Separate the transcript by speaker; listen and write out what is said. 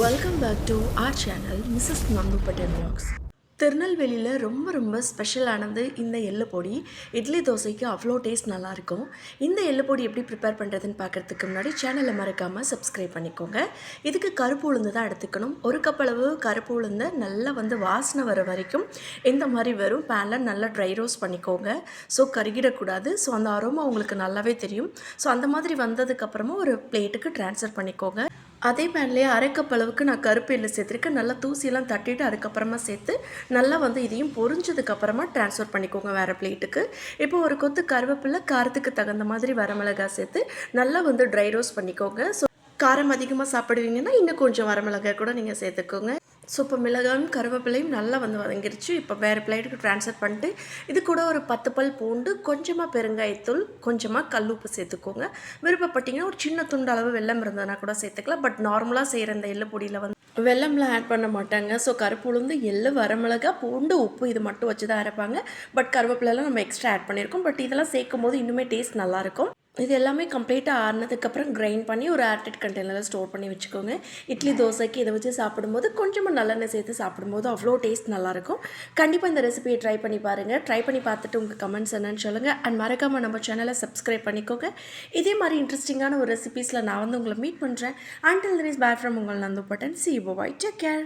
Speaker 1: Welcome back to our channel Mrs நம்பு Patel vlogs. திருநெல்வேலியில் ரொம்ப ரொம்ப ஸ்பெஷலானது இந்த எள்ளுப்பொடி இட்லி தோசைக்கு அவ்வளோ டேஸ்ட் நல்லாயிருக்கும். இந்த எள்ளு பொடி எப்படி ப்ரிப்பேர் பண்ணுறதுன்னு பார்க்குறதுக்கு முன்னாடி சேனலை மறக்காமல் சப்ஸ்கிரைப் பண்ணிக்கோங்க. இதுக்கு கருப்பு உளுந்து தான் எடுத்துக்கணும். ஒரு கப் அளவு கருப்பு உளுந்து நல்லா வந்து வாசனை வர வரைக்கும் இந்த மாதிரி வரும் பேனில் நல்லா ட்ரை ரோஸ் பண்ணிக்கோங்க. ஸோ கருகிடக்கூடாது. ஸோ அந்த அரோமா உங்களுக்கு நல்லாவே தெரியும். ஸோ அந்த மாதிரி வந்ததுக்கப்புறமா ஒரு பிளேட்டுக்கு ட்ரான்ஸ்ஃபர் பண்ணிக்கோங்க. அதே பேன்லேயே அரை அளவுக்கு நான் கருப்பு எள்ளு சேர்த்துருக்கேன். நல்லா தூசியெல்லாம் தட்டிட்டு அதுக்கப்புறமா சேர்த்து நல்லா வந்து இதையும் பொரிஞ்சதுக்கப்புறமா ட்ரான்ஸ்ஃபர் பண்ணிக்கோங்க வேறு பிளேட்டுக்கு இப்போ ஒரு கொத்து கருவேப்பிலை காரத்துக்கு தகுந்த மாதிரி வரமிளகாய் சேர்த்து நல்லா வந்து ட்ரை ரோஸ்ட் பண்ணிக்கோங்க. ஸோ காரம் அதிகமாக சாப்பிடுவீங்கன்னா இன்னும் கொஞ்சம் வரமிளகாய் கூட நீங்கள் சேர்த்துக்கோங்க. ஸோ இப்போ மிளகாயும் கருவேப்பிலையும் நல்லா வந்து வதங்கிருச்சு. இப்போ வேறு பிளேட்டுக்கு ட்ரான்ஸ்ஃபர் பண்ணிட்டு இது கூட ஒரு பத்து பல் பூண்டு கொஞ்சமாக பெருங்காயத்தூள் கொஞ்சமாக கல்லுப்பு சேர்த்துக்கோங்க. விருப்பப்பட்டீங்கன்னா ஒரு சின்ன துண்டு அளவு வெல்லம் இருந்ததுனா கூட சேர்த்துக்கலாம். பட் நார்மலாக செய்கிற இந்த எள்ளு பொடியில் வந்து வெல்லம்லாம் ஆட் பண்ண மாட்டாங்க. ஸோ கருப்பு உளுந்து எள்ளு வரமிளகா பூண்டு உப்பு இது மட்டும் வச்சு தான் அரைப்பாங்க. பட் கருவேப்பிலெலாம் நம்ம எக்ஸ்ட்ரா ஆட் பண்ணியிருக்கோம் பட் இதெல்லாம் சேர்க்கும் போது இன்னுமே டேஸ்ட் நல்லாயிருக்கும் இது எல்லாமே கம்ப்ளீட்டாக ஆறினதுக்கப்புறம் கிரைண்ட் பண்ணி ஒரு ஏர்டெட் கண்டெய்னரில் ஸ்டோர் பண்ணி வச்சுக்கோங்க. இட்லி தோசைக்கு இதை வச்சு சாப்பிடும்போது கொஞ்சமாக நல்லெண்ணெய் சேர்த்து சாப்பிடும்போது அவ்வளோ டேஸ்ட் நல்லாயிருக்கும். கண்டிப்பாக இந்த ரெசிபியை ட்ரை பண்ணி பாருங்கள் ட்ரை பண்ணி பார்த்துட்டு உங்கள் கமெண்ட்ஸ் என்னன்னு சொல்லுங்கள் அண்ட் மறக்காமல் நம்ம சேனலை சப்ஸ்கிரைப் பண்ணிக்கோங்க. இதே மாதிரி இன்ட்ரெஸ்டிங்கான ஒரு ரெசிபீஸில் நான் வந்து உங்களை மீட் பண்ணுறேன் until there is bad from உங்கள் Nandu Pattan. See bye take care